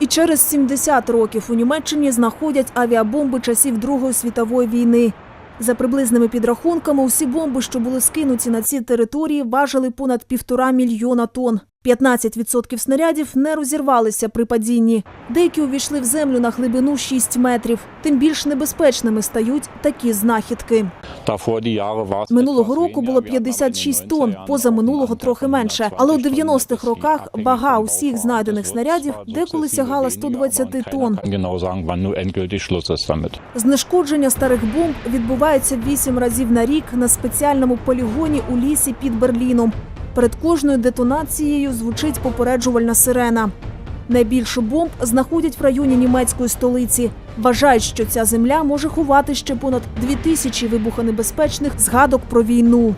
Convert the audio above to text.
І через 70 років у Німеччині знаходять авіабомби часів Другої світової війни. За приблизними підрахунками, усі бомби, що були скинуті на ці території, важили понад півтора мільйона тонн. 15% снарядів не розірвалися при падінні. Деякі увійшли в землю на глибину 6 метрів. Тим більш небезпечними стають такі знахідки. Минулого року було Wir haben aber 56 тонн, 90er позаминулого трохи менше. Але у Tonnen 90-х роках вага усіх знайдених снарядів деколи сягала weniger, 120 тонн. Знешкодження старих бомб відбувається вісім разів на рік на спеціальному полігоні у лісі під Берліном. Перед кожною детонацією звучить попереджувальна сирена. Найбільше бомб знаходять в районі німецької столиці. Вважають, що ця земля може ховати ще понад дві тисячі вибухонебезпечних згадок про війну.